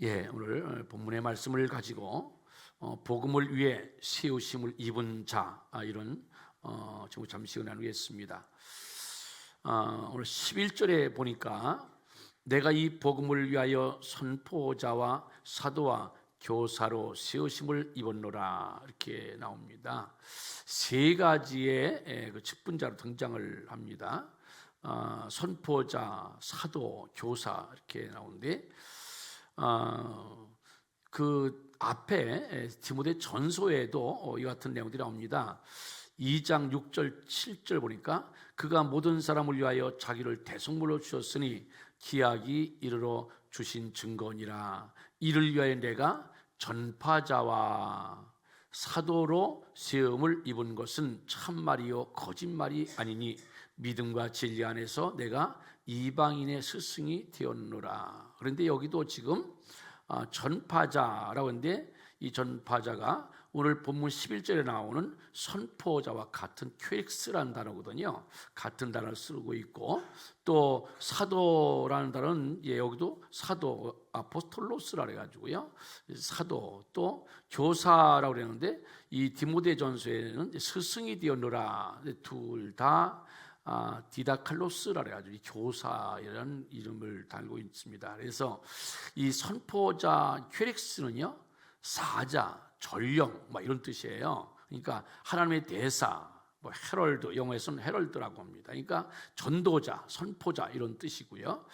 예, 오늘 본문의 말씀을 가지고 어, 복음을 위해 세우심을 입은 자 아, 이런 어, 제목 잠시 나누겠습니다. 아, 오늘 11절에 보니까 내가 이 복음을 위하여 선포자와 사도와 교사로 세우심을 입었노라 이렇게 나옵니다. 세 가지의 에, 그 직분자로 등장을 합니다. 아, 선포자, 사도, 교사 이렇게 나오는데 어, 그 앞에 디모데 전서에도 어, 이 같은 내용들이 나옵니다. 2장 6절 7절 보니까 그가 모든 사람을 위하여 자기를 대속물로 주셨으니 기약이 이르러 주신 증거니라 이를 위하여 내가 전파자와 사도로 세움을 입은 것은 참말이요 거짓말이 아니니 믿음과 진리 안에서 내가 이방인의 스승이 되었노라. 그런데 여기도 지금 아, 전파자라고 하는데 이 전파자가 오늘 본문 11절에 나오는 선포자와 같은 퀘릭스라는 단어거든요. 같은 단어를 쓰고 있고 또 사도라는 단어는 예, 여기도 사도 아포스톨로스라 그래 가지고요. 사도 또 교사라고 그랬는데 이 디모데 전서에는 스승이 되었노라 둘 다 아, 디다칼로스라 그래가지고 이 교사라는 이름을 달고 있습니다. 그래서 이 선포자 퀘릭스는요 사자, 전령 막 이런 뜻이에요. 그러니까 하나님의 대사, 뭐 헤럴드 영어에서는 헤럴드라고 합니다. 그러니까 전도자, 선포자 이런 뜻이고요.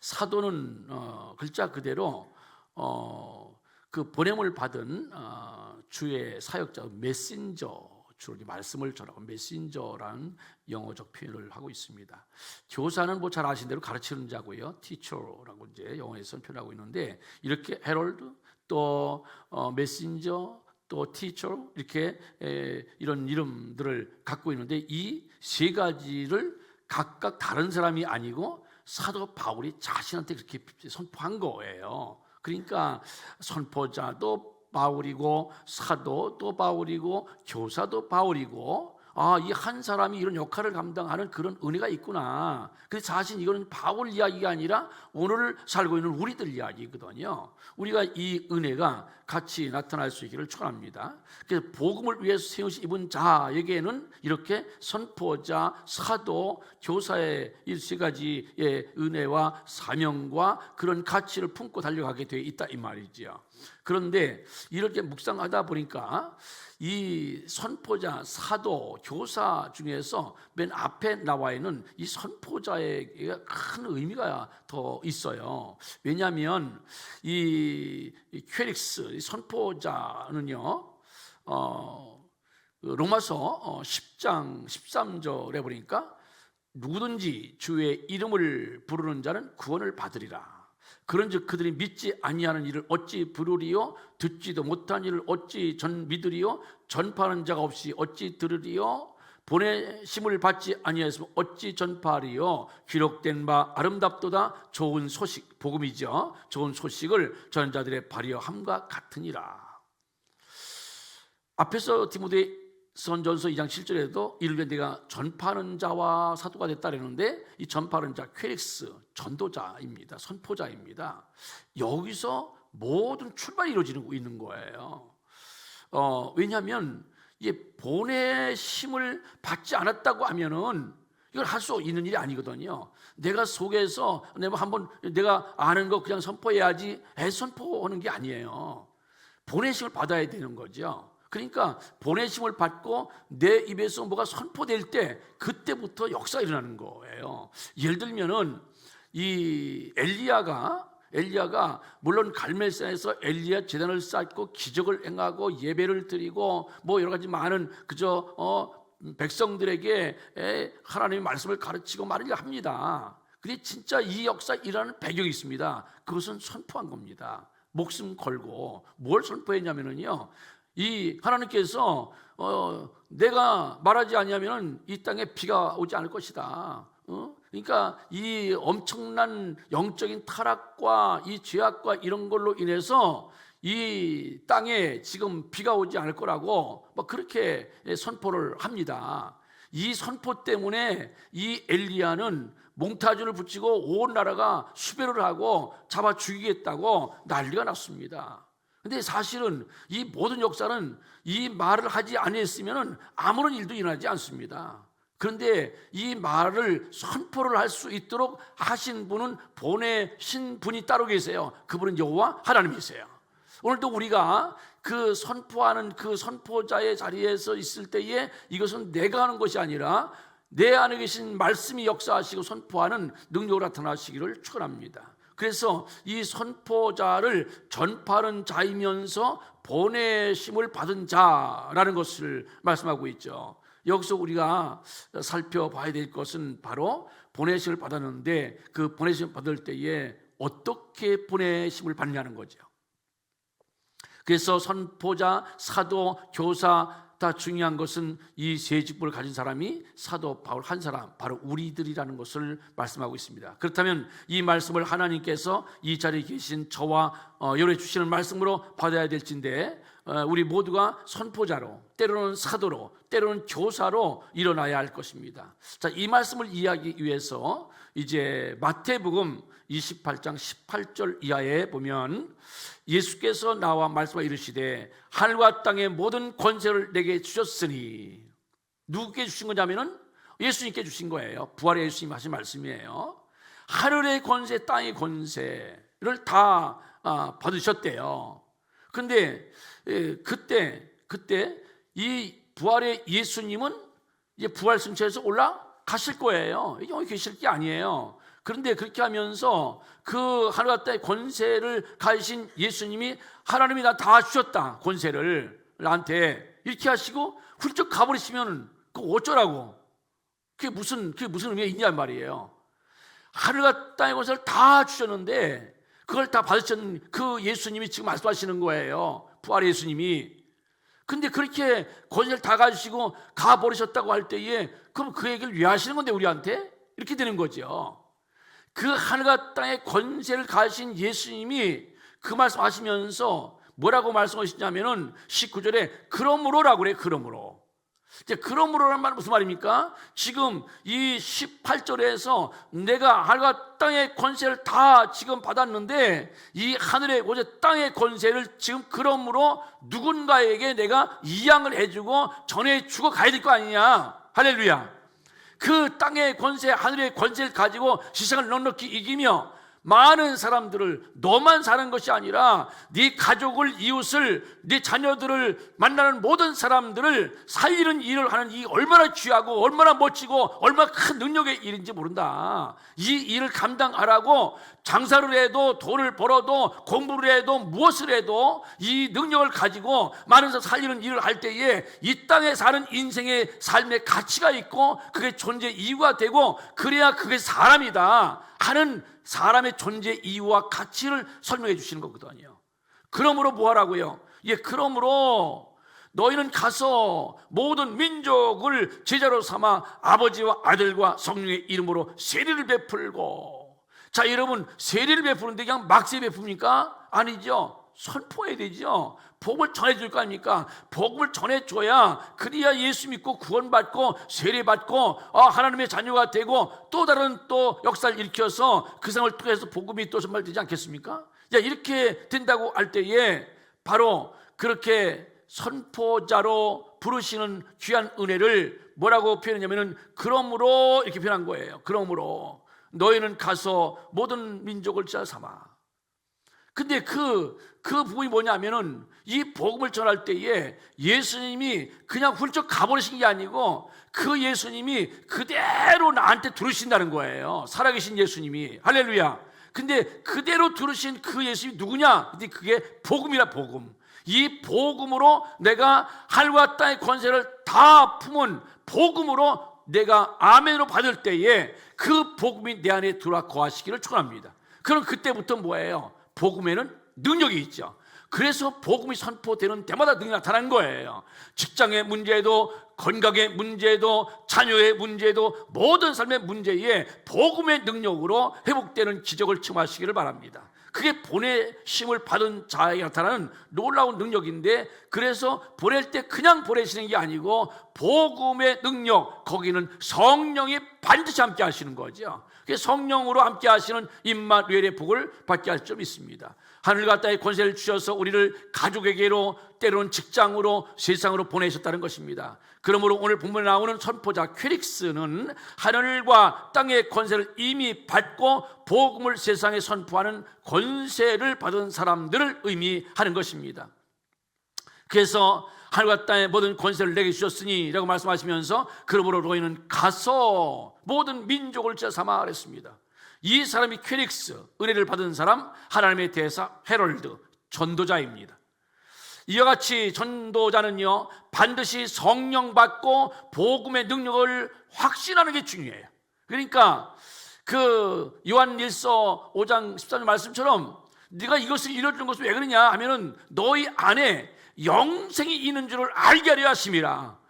사도는 어, 글자 그대로 어, 그 보냄을 받은 어, 주의 사역자 메신저 주로 말씀을 전하고 메신저라는 영어적 표현을 하고 있습니다. 교사는 뭐 잘 아신 대로 가르치는 자고요. 티처라고 이제 영어에서 표현하고 있는데 이렇게 헤럴드 또 어, 메신저 또 티처 이렇게 에, 이런 이름들을 갖고 있는데 이 세 가지를 각각 다른 사람이 아니고 사도 바울이 자신한테 그렇게 선포한 거예요. 그러니까 선포자도 바울이고 사도 또 바울이고 교사도 바울이고 아, 이 한 사람이 이런 역할을 감당하는 그런 은혜가 있구나. 근데 사실 이거는 바울 이야기가 아니라 오늘 살고 있는 우리들 이야기거든요. 우리가 이 은혜가 같이 나타날 수 있기를 축원합니다. 그래서 복음을 위해서 세우시 입은 자에게는 이렇게 선포자, 사도, 교사의 이 세 가지의 은혜와 사명과 그런 가치를 품고 달려가게 되어 있다 이 말이지요. 그런데 이렇게 묵상하다 보니까 이 선포자, 사도, 교사 중에서 맨 앞에 나와 있는 이 선포자에게 큰 의미가 더 있어요. 왜냐하면 이 퀘릭스, 이 선포자는요, 어, 로마서 10장 13절에 보니까 누구든지 주의 이름을 부르는 자는 구원을 받으리라. 그런즉 그들이 믿지 아니하는 일을 어찌 부르리요? 듣지도 못한 일을 어찌 전 믿으리요? 전파하는 자가 없이 어찌 들으리요? 보내심을 받지 아니하였으면 어찌 전파하리요? 기록된 바 아름답도다. 좋은 소식 복음이죠. 좋은 소식을 전자들의 발휘 함과 같으니라. 앞에서 디모데 선전서 2장 7절에도 이를 위해 내가 전파하는 자와 사도가 됐다 그러는데 이 전파하는 자 퀘릭스 전도자입니다. 선포자입니다. 여기서 모든 출발이 이루어지고 있는 거예요. 어, 왜냐하면 이 보내심을 받지 않았다고 하면은 이걸 할 수 있는 일이 아니거든요. 내가 속에서 내가 한번 내가 아는 거 그냥 선포해야지 애 선포하는 게 아니에요. 보내심을 받아야 되는 거죠. 그러니까 보내심을 받고 내 입에서 뭐가 선포될 때 그때부터 역사가 일어나는 거예요. 예를 들면은 이 엘리야가 엘리야가 물론 갈멜산에서 엘리야 재단을 쌓고 기적을 행하고 예배를 드리고 뭐 여러 가지 많은 그저 어 백성들에게 하나님의 말씀을 가르치고 말을 합니다. 근데 진짜 이 역사 일어나는 배경이 있습니다. 그것은 선포한 겁니다. 목숨 걸고 뭘 선포했냐면은요. 이 하나님께서 어, 내가 말하지 아니하면 이 땅에 비가 오지 않을 것이다. 어? 그러니까 이 엄청난 영적인 타락과 이 죄악과 이런 걸로 인해서 이 땅에 지금 비가 오지 않을 거라고 막 그렇게 선포를 합니다. 이 선포 때문에 이 엘리야는 몽타주를 붙이고 온 나라가 수배를 하고 잡아 죽이겠다고 난리가 났습니다. 근데 사실은 이 모든 역사는 이 말을 하지 아니했으면 아무런 일도 일어나지 않습니다. 그런데 이 말을 선포를 할 수 있도록 하신 분은 보내신 분이 따로 계세요. 그분은 여호와 하나님이세요. 오늘도 우리가 그 선포하는 그 선포자의 자리에서 있을 때에 이것은 내가 하는 것이 아니라 내 안에 계신 말씀이 역사하시고 선포하는 능력으로 나타나시기를 축원합니다. 그래서 이 선포자를 전파하는 자이면서 보내심을 받은 자라는 것을 말씀하고 있죠. 여기서 우리가 살펴봐야 될 것은 바로 보내심을 받았는데 그 보내심을 받을 때에 어떻게 보내심을 받냐는 거죠. 그래서 선포자, 사도, 교사 다 중요한 것은 이 세 직분을 가진 사람이 사도 바울 한 사람, 바로 우리들이라는 것을 말씀하고 있습니다. 그렇다면 이 말씀을 하나님께서 이 자리에 계신 저와 어, 열애 주시는 말씀으로 받아야 될진데 어, 우리 모두가 선포자로, 때로는 사도로, 때로는 교사로 일어나야 할 것입니다. 자, 이 말씀을 이해하기 위해서 이제 마태복음 28장 18절 이하에 보면 예수께서 나와 말씀하 이르시되 하늘과 땅의 모든 권세를 내게 주셨으니 누구께 주신 거냐면은 예수님께 주신 거예요. 부활의 예수님 하신 말씀이에요. 하늘의 권세, 땅의 권세를 다 아, 받으셨대요. 근데 예, 그때 그때 이 부활의 예수님은 이제 부활 승천에서 올라가실 거예요. 여기 계실 게 아니에요. 그런데 그렇게 하면서 그 하늘과 권세를 가지신 예수님이 하나님이 나 다 주셨다 권세를 나한테 이렇게 하시고 훌쩍 가버리시면 그 어쩌라고 그게 무슨 그게 무슨 의미가 있냐 말이에요. 하늘과 땅의 권세를 다 주셨는데 그걸 다 받으셨는 그 예수님이 지금 말씀하시는 거예요. 부활의 예수님이. 근데 그렇게 권세를 다 가지시고 가버리셨다고 할 때에 그럼 그 얘기를 왜 하시는 건데 우리한테? 이렇게 되는 거죠. 그 하늘과 땅의 권세를 가진 예수님이 그 말씀하시면서 뭐라고 말씀하시냐면은 19절에 그러므로라고 그래 그러므로. 이제 그러므로라는 말은 무슨 말입니까? 지금 이 18절에서 내가 하늘과 땅의 권세를 다 지금 받았는데 이 하늘의 권세 땅의 권세를 지금 그러므로 누군가에게 내가 이양을 해주고 전해주고 가야 될 거 아니냐? 할렐루야 그 땅의 권세, 하늘의 권세를 가지고 세상을 넉넉히 이기며 많은 사람들을 너만 사는 것이 아니라 네 가족을 이웃을 네 자녀들을 만나는 모든 사람들을 살리는 일을 하는 이 얼마나 귀하고 얼마나 멋지고 얼마나 큰 능력의 일인지 모른다. 이 일을 감당하라고 장사를 해도 돈을 벌어도 공부를 해도 무엇을 해도 이 능력을 가지고 많은 사람 살리는 일을 할 때에 이 땅에 사는 인생의 삶의 가치가 있고 그게 존재 이유가 되고 그래야 그게 사람이다 하는 사람의 존재 이유와 가치를 설명해 주시는 거거든요. 그러므로 뭐 하라고요? 예, 그러므로 너희는 가서 모든 민족을 제자로 삼아 아버지와 아들과 성령의 이름으로 세례를 베풀고 자, 여러분 세례를 베푸는데 그냥 막세 베풉니까? 아니죠. 선포해야 되죠. 복을 전해줄 거 아닙니까? 복을 전해줘야 그래야 예수 믿고 구원받고 세례받고 아, 하나님의 자녀가 되고 또 다른 또 역사를 일으켜서 그 상을 통해서 복음이 또 전달되지 않겠습니까? 야, 이렇게 된다고 할 때에 바로 그렇게 선포자로 부르시는 귀한 은혜를 뭐라고 표현했냐면은 그러므로 이렇게 표현한 거예요. 그러므로 너희는 가서 모든 민족을 자 삼아. 근데 그, 그 부분이 뭐냐면은 이 복음을 전할 때에 예수님이 그냥 훌쩍 가버리신 게 아니고 그 예수님이 그대로 나한테 들으신다는 거예요. 살아계신 예수님이. 할렐루야. 근데 그대로 들으신 그 예수님이 누구냐? 근데 그게 복음이라 복음. 이 복음으로 내가 하늘과 땅의 권세를 다 품은 복음으로 내가 아멘으로 받을 때에 그 복음이 내 안에 들어와 거하시기를 축원합니다. 그럼 그때부터 뭐예요? 복음에는 능력이 있죠. 그래서 복음이 선포되는 때마다 능력이 나타난 거예요. 직장의 문제도 건강의 문제도 자녀의 문제도 모든 삶의 문제에 복음의 능력으로 회복되는 기적을 청하시기를 바랍니다. 그게 보내심을 받은 자에게 나타나는 놀라운 능력인데 그래서 보낼 때 그냥 보내시는 게 아니고 복음의 능력 거기는 성령이 반드시 함께 하시는 거죠. 그 성령으로 함께 하시는 임마누엘의 복을 받게 할 점 있습니다. 하늘과 땅의 권세를 주셔서 우리를 가족에게로 때로는 직장으로 세상으로 보내셨다는 것입니다. 그러므로 오늘 본문에 나오는 선포자 퀴릭스는 하늘과 땅의 권세를 이미 받고 복음을 세상에 선포하는 권세를 받은 사람들을 의미하는 것입니다. 그래서 하늘과 땅의 모든 권세를 내게 주셨으니 라고 말씀하시면서 그러므로 너희는 가서 모든 민족을 제 삼아 그랬습니다. 이 사람이 퀴릭스 은혜를 받은 사람 하나님의 대사 헤럴드 전도자입니다. 이와 같이 전도자는요 반드시 성령 받고 복음의 능력을 확신하는 게 중요해요. 그러니까 그 요한일서 5장 13절 말씀처럼 네가 이것을 이뤄주는 것은 왜 그러냐 하면은 너희 안에 영생이 있는 줄을 알게 하려 하심이라.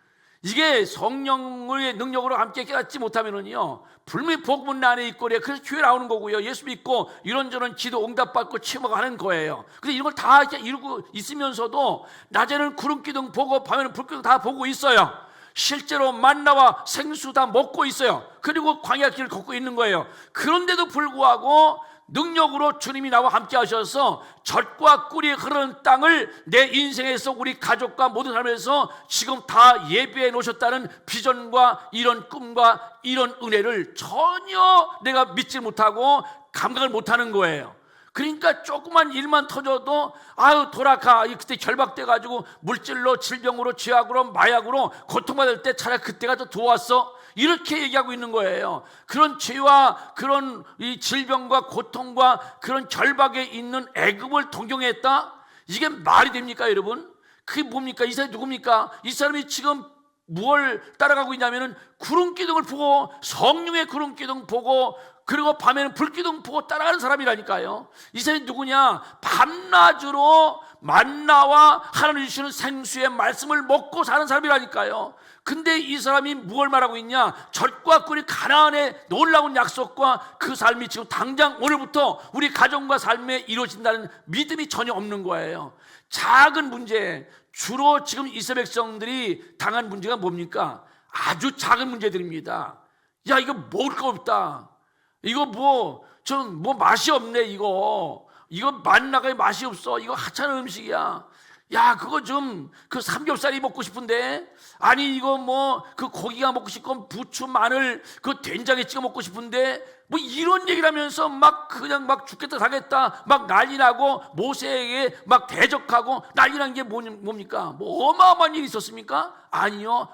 이게 성령의 능력으로 함께 깨닫지 못하면은요 불미 내 안에 있고 그래서 교회 나오는 거고요. 예수 믿고 이런저런 기도 응답받고 치먹하는 거예요. 근데 이런 걸 다 이루고 있으면서도 낮에는 구름 기둥 보고 밤에는 불 기둥 다 보고 있어요. 실제로 만나와 생수 다 먹고 있어요. 그리고 광야 길을 걷고 있는 거예요. 그런데도 불구하고 능력으로 주님이 나와 함께 하셔서 젖과 꿀이 흐르는 땅을 내 인생에서 우리 가족과 모든 사람에서 지금 다 예배해 놓으셨다는 비전과 이런 꿈과 이런 은혜를 전혀 내가 믿지 못하고 감각을 못하는 거예요. 그러니까 조그만 일만 터져도 아유 돌아가 그때 결박돼 가지고 물질로 질병으로 죄악으로 마약으로 고통받을 때 차라리 그때가 더 좋았어 이렇게 얘기하고 있는 거예요. 그런 죄와 그런 이 질병과 고통과 그런 결박에 있는 애굽을 동경했다? 이게 말이 됩니까, 여러분? 그게 뭡니까? 이 사람이 누굽니까? 이 사람이 지금 무엇을 따라가고 있냐면은 구름 기둥을 보고 성령의 구름 기둥 보고 그리고 밤에는 불 기둥 보고 따라가는 사람이라니까요. 이 사람이 누구냐? 밤낮으로 만나와 하나님 주시는 생수의 말씀을 먹고 사는 사람이라니까요. 근데 이 사람이 무엇을 말하고 있냐? 젖과 꿀이 가나안의 놀라운 약속과 그 삶이 지금 당장 오늘부터 우리 가정과 삶에 이루어진다는 믿음이 전혀 없는 거예요. 작은 문제, 주로 지금 이스라엘 백성들이 당한 문제가 뭡니까? 아주 작은 문제들입니다. 야, 이거 먹을 거 없다. 이거 뭐, 좀, 뭐 맛이 없네, 이거. 이거 만나가 맛이 없어. 이거 하찮은 음식이야. 야, 그거 좀, 그 삼겹살이 먹고 싶은데? 아니, 이거 뭐, 그 고기가 먹고 싶고, 부추, 마늘, 그 된장에 찍어 먹고 싶은데? 뭐 이런 얘기를 하면서 막 그냥 막 죽겠다 사겠다 막 난리 나고 모세에게 막 대적하고 난리 난 게 뭡니까? 뭐 어마어마한 일이 있었습니까? 아니요.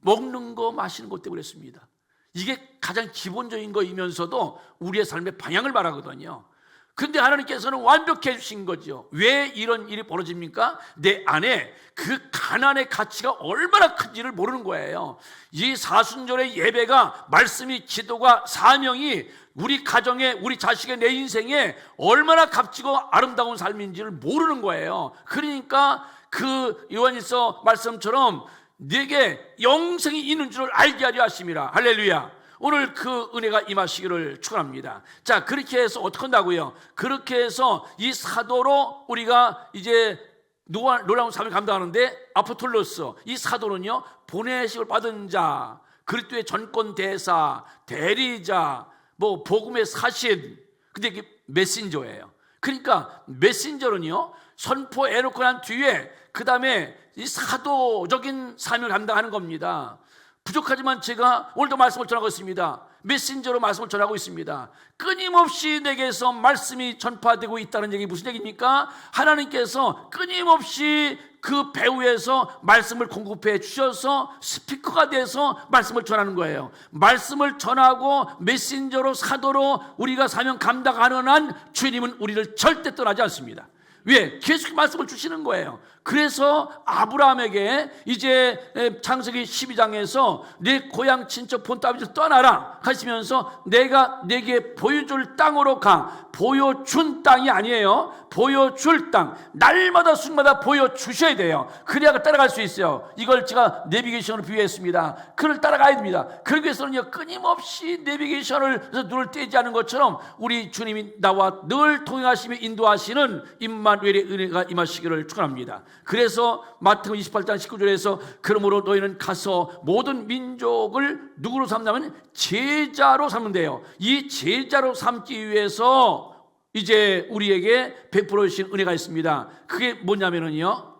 먹는 거 마시는 것 때문에 그랬습니다. 이게 가장 기본적인 거이면서도 우리의 삶의 방향을 말하거든요. 근데 하나님께서는 완벽해 주신 거죠. 왜 이런 일이 벌어집니까? 내 안에 그 가난의 가치가 얼마나 큰지를 모르는 거예요. 이 사순절의 예배가 말씀이 기도가 사명이 우리 가정에 우리 자식의 내 인생에 얼마나 값지고 아름다운 삶인지를 모르는 거예요. 그러니까 그 요한일서 말씀처럼 내게 영생이 있는 줄을 알게 하려 하심이라. 할렐루야. 오늘 그 은혜가 임하시기를 축원합니다. 자, 그렇게 해서 어떻게 한다고요? 그렇게 해서 이 사도로 우리가 이제 놀라운 삶을 감당하는데 아포톨로스 이 사도는요 보내식을 받은 자 그리스도의 전권 대사 대리자 뭐 복음의 사신 근데 이게 메신저예요 그러니까 메신저는요 선포해 놓고 난 뒤에 그 다음에 이 사도적인 삶을 감당하는 겁니다 부족하지만 제가 오늘도 말씀을 전하고 있습니다. 메신저로 말씀을 전하고 있습니다. 끊임없이 내게서 말씀이 전파되고 있다는 얘기 무슨 얘기입니까? 하나님께서 끊임없이 그 배후에서 말씀을 공급해 주셔서 스피커가 돼서 말씀을 전하는 거예요. 말씀을 전하고 메신저로 사도로 우리가 사명 감당하는 한 주님은 우리를 절대 떠나지 않습니다. 왜? 계속 말씀을 주시는 거예요. 그래서 아브라함에게 이제 창세기 12장에서 내 고향 친척 본따비를 떠나라 하시면서 내가 내게 보여줄 땅으로 가 보여준 땅이 아니에요. 보여줄 땅. 날마다 순마다 보여주셔야 돼요. 그래야 따라갈 수 있어요. 이걸 제가 내비게이션으로 비유했습니다. 그를 따라가야 됩니다. 그러기 위해서는요, 끊임없이 내비게이션을 눈을 떼지 않은 것처럼 우리 주님이 나와 늘 통행하시며 인도하시는 임만웰의 은혜가 임하시기를 축원합니다. 그래서 마태복음 28장 19절에서 그러므로 너희는 가서 모든 민족을 누구로 삼냐면 제자로 삼는데요. 이 제자로 삼기 위해서 이제 우리에게 베풀어 주신 은혜가 있습니다. 그게 뭐냐면은요.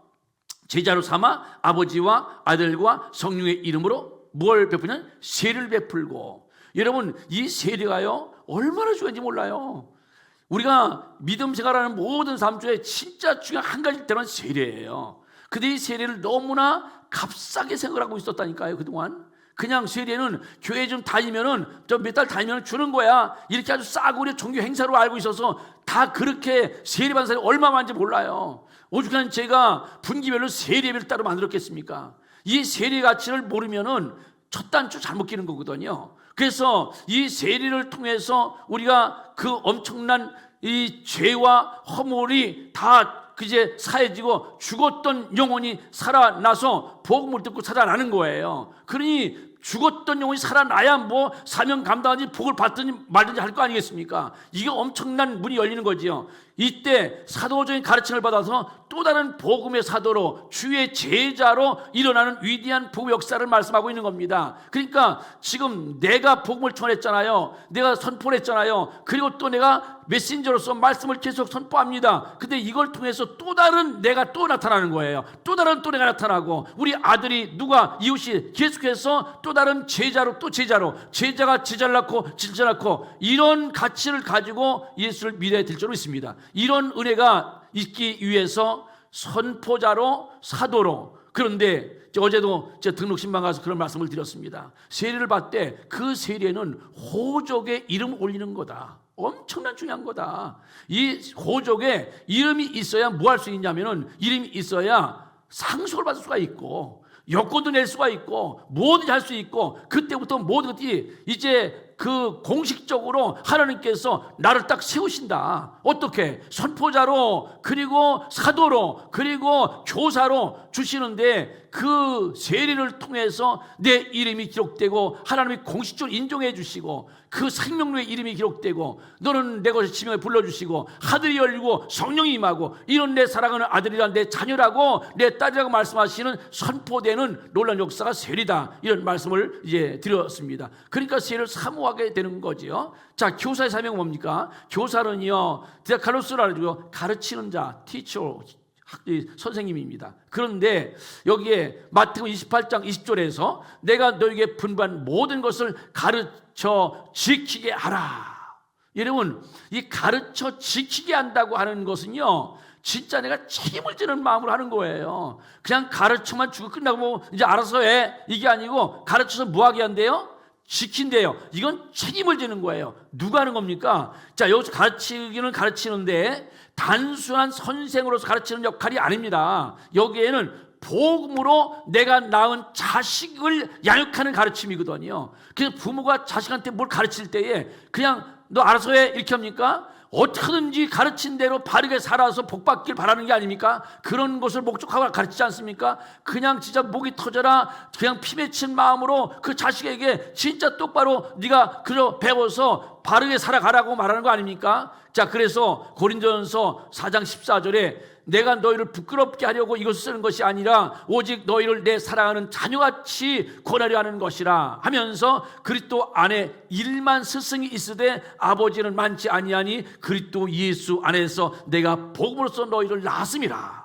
제자로 삼아 아버지와 아들과 성령의 이름으로 뭘 베푸냐면 세를 베풀고 여러분 이 세례가요 얼마나 중요한지 몰라요. 우리가 믿음 생활하는 모든 삶 중에 진짜 중요한 한 가지 때는 세례예요. 근데 이 세례를 너무나 값싸게 생각하고 있었다니까요 그동안. 그냥 세례는 교회 좀 다니면은 좀 몇 달 다니면 주는 거야. 이렇게 아주 우리 종교 행사로 알고 있어서 다 그렇게 세례 받는 사람이 얼마 많은지 몰라요. 오죽한 제가 분기별로 세례를 따로 만들었겠습니까? 이 세례 가치를 모르면은 첫 단추 잘못 끼는 거거든요. 그래서 이 세례를 통해서 우리가 그 엄청난 이 죄와 허물이 다 그제 사해지고 죽었던 영혼이 살아나서 복음을 듣고 살아나는 거예요. 그러니 죽었던 영혼이 살아나야 뭐 사명 감당하지 복을 받든지 말든지 할 거 아니겠습니까? 이게 엄청난 문이 열리는 거지요. 이때 사도적인 가르침을 받아서 또 다른 복음의 사도로 주의 제자로 일어나는 위대한 복음 역사를 말씀하고 있는 겁니다. 그러니까 지금 내가 복음을 전했잖아요. 내가 선포를 했잖아요. 그리고 또 내가 메신저로서 말씀을 계속 선포합니다. 근데 이걸 통해서 또 다른 내가 또 나타나는 거예요. 또 다른 또 내가 나타나고 우리 아들이 누가 이웃이 계속해서 또 다른 제자로 또 제자로 제자가 제자를 낳고 제자를 낳고 이런 가치를 가지고 예수를 믿어야 될 줄로 있습니다. 이런 은혜가 있기 위해서 선포자로 사도로 그런데 어제도 제 등록 신방 가서 그런 말씀을 드렸습니다. 세례를 받되 그 세례는 호족의 이름 올리는 거다. 엄청난 중요한 거다. 이 호족에 이름이 있어야 뭐 할 수 있냐면은 이름이 있어야 상속을 받을 수가 있고 여권도 낼 수가 있고 뭐든지 할 수 있고 그때부터 모든 것이 이제 그 공식적으로 하나님께서 나를 딱 세우신다. 어떻게? 선포자로 그리고 사도로 그리고 교사로 주시는데 그 세례를 통해서 내 이름이 기록되고 하나님이 공식적으로 인정해 주시고 그 생명로의 이름이 기록되고 너는 내 것을 지명에 불러주시고 하늘이 열리고 성령이 임하고 이런 내 사랑하는 아들이란 내 자녀라고 내 딸이라고 말씀하시는 선포되는 놀라운 역사가 세례다 이런 말씀을 이제 드렸습니다. 그러니까 세례를 사모하게 되는 거지요. 자 교사의 사명은 뭡니까? 교사는요 디아칼로스라 가지고 가르치는 자, 티처 선생님입니다. 그런데 여기에 마태복음 28장 20절에서 내가 너에게 분반 모든 것을 가르쳐 지키게 하라. 여러분, 이 가르쳐 지키게 한다고 하는 것은요. 진짜 내가 책임을 지는 마음으로 하는 거예요. 그냥 가르쳐만 주고 끝나고 뭐 이제 알아서 해. 이게 아니고 가르쳐서 뭐 하게 한대요? 지킨대요. 이건 책임을 지는 거예요. 누가 하는 겁니까? 자, 여기서 가르치기는 가르치는데 단순한 선생으로서 가르치는 역할이 아닙니다. 여기에는 복음으로 내가 낳은 자식을 양육하는 가르침이거든요. 그래서 부모가 자식한테 뭘 가르칠 때에 그냥 너 알아서 해 이렇게 합니까? 어떻게든지 가르친 대로 바르게 살아서 복 받길 바라는 게 아닙니까? 그런 것을 목적하고 가르치지 않습니까? 그냥 진짜 목이 터져라 그냥 피 맺힌 마음으로 그 자식에게 진짜 똑바로 네가 그저 배워서 바르게 살아가라고 말하는 거 아닙니까? 자 그래서 고린도전서 4장 14절에 내가 너희를 부끄럽게 하려고 이것을 쓰는 것이 아니라 오직 너희를 내 사랑하는 자녀같이 권하려 하는 것이라 하면서 그리스도 안에 일만 스승이 있으되 아버지는 많지 아니하니 그리스도 예수 안에서 내가 복음으로써 너희를 낳았음이라.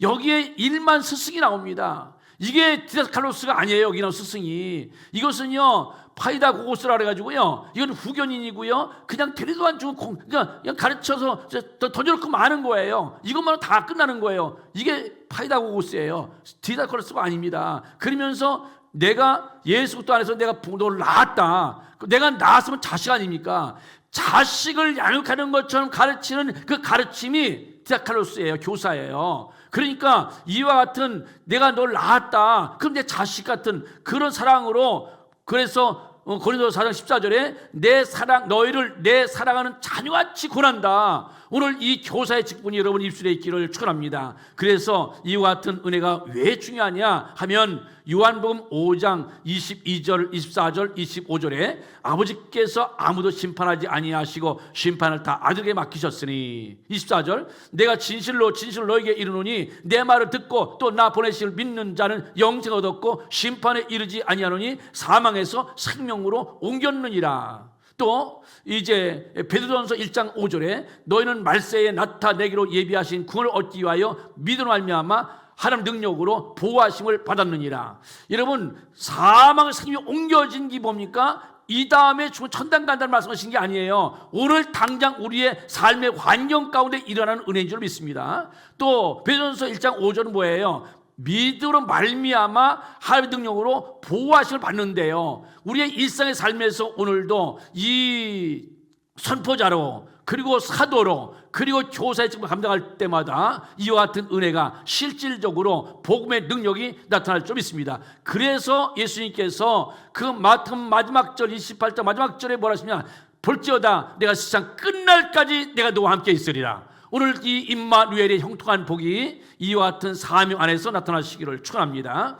여기에 일만 스승이 나옵니다. 이게 디다칼로스가 아니에요 여기 나온 스승이. 이것은요 파이다 고고스라 그래가지고요. 이건 후견인이고요. 그냥 데리도 안 주고 공, 그냥, 그냥 가르쳐서 던져놓고 마는 거예요. 이것만으로 다 끝나는 거예요. 이게 파이다 고고스예요. 디다컬러스가 아닙니다. 그러면서 내가 예수부터 안에서 내가 너를 낳았다. 내가 낳았으면 자식 아닙니까? 자식을 양육하는 것처럼 가르치는 그 가르침이 디다칼로스예요. 교사예요. 그러니까 이와 같은 내가 널 낳았다. 그럼 내 자식 같은 그런 사랑으로 그래서 어, 고린도 4장 14절에 내 사랑 너희를 내 사랑하는 자녀같이 권한다. 오늘 이 교사의 직분이 여러분 입술에 있기를 축원합니다. 그래서 이와 같은 은혜가 왜 중요하냐 하면 요한복음 5장 22절, 24절, 25절에 아버지께서 아무도 심판하지 아니하시고 심판을 다 아들에게 맡기셨으니 24절 내가 진실로 진실로 너에게 이르노니 내 말을 듣고 또 나 보내실 믿는 자는 영생 얻었고 심판에 이르지 아니하노니 사망에서 생명으로 옮겼느니라. 또 이제 베드로전서 1장 5절에 너희는 말세에 나타내기로 예비하신 구원을 얻기 위하여 믿음으로 말미암아 하나님 능력으로 보호하심을 받았느니라. 여러분 사망의 생명이 옮겨진 게 뭡니까? 이 다음에 천당 간다는 말씀하신 게 아니에요. 오늘 당장 우리의 삶의 환경 가운데 일어나는 은혜인 줄 믿습니다. 또 베드로전서 1장 5절은 뭐예요? 믿음으로 말미암아 하나님의 능력으로 보호하심을 받는데요. 우리의 일상의 삶에서 오늘도 이 선포자로 그리고 사도로 그리고 교사의 직분을 감당할 때마다 이와 같은 은혜가 실질적으로 복음의 능력이 나타날 줄 믿습니다. 그래서 예수님께서 그 마태복음 마지막 절 28절 마지막 절에 뭐라 하시냐 볼지어다 내가 세상 끝날까지 내가 너와 함께 있으리라. 오늘 이 임마누엘의 형통한 복이 이와 같은 사명 안에서 나타나시기를 축원합니다.